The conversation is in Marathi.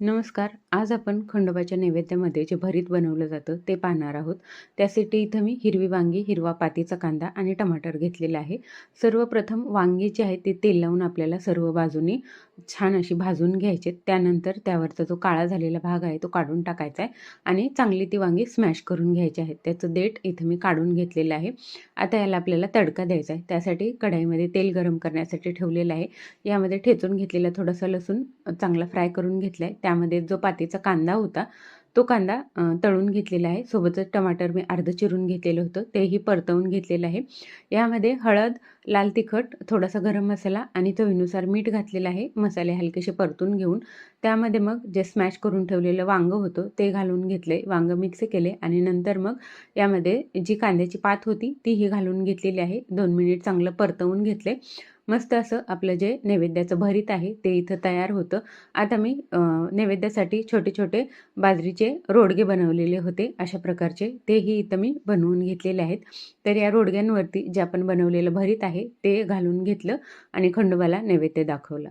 नमस्कार. आज आपण खंडोबाच्या नैवेद्यामध्ये जे भरीत बनवलं जातं ते पाहणार आहोत. त्यासाठी इथं मी हिरवी वांगी हिरवा पातीचा कांदा आणि टमाटर घेतलेला आहे. सर्वप्रथम वांगी जे आहे ते तेल लावून आपल्याला सर्व बाजूनी छान अशी भाजून घ्यायचे. त्यानंतर त्यावरचा जो काळा झालेला भाग आहे तो काढून टाकायचा आहे आणि चांगली ती वांगी स्मॅश करून घ्यायची आहेत त्याचं देठ इथं मी काढून घेतलेलं आहे. आता याला आपल्याला तडका द्यायचा आहे. त्यासाठी कढाईमध्ये तेल गरम करण्यासाठी ठेवलेलं आहे. यामध्ये ठेचून घेतलेला थोडासा लसूण चांगला फ्राय करून घेतला आहे त्यामध्ये जो पातीचा कांदा होता तो कांदा तळून घेतलेला आहे. सोबतच टमाटर मी अर्ध चिरून घेतलेलं होतं. तेही परतवून घेतलेलं आहे. यामध्ये हळद लाल तिखट थोडासा गरम मसाला आणि चवीनुसार मीठ घातलेलं आहे. मसाले हलकेसे परतून घेऊन त्यामध्ये मग जे स्मॅश करून ठेवलेलं वांगं होतं ते घालून घेतले. वांगं मिक्स केले आणि नंतर मग यामध्ये जी कांद्याची पात होती तीही घालून घेतलेली आहे. दोन मिनिट चांगलं परतवून घेतले. मस्त असं आपलं जे नैवेद्याचं भरीत आहे ते इथं तयार होतं. आता मी नैवेद्यासाठी छोटे छोटे बाजरीचे रोडगे बनवलेले होते. अशा प्रकारचे तेही इथं मी बनवून घेतलेले आहेत. तर या रोडग्यांवरती जे आपण बनवलेलं भरीत आहे ते घालून घेतलं आणि खंडोबाला नैवेद्य दाखवला.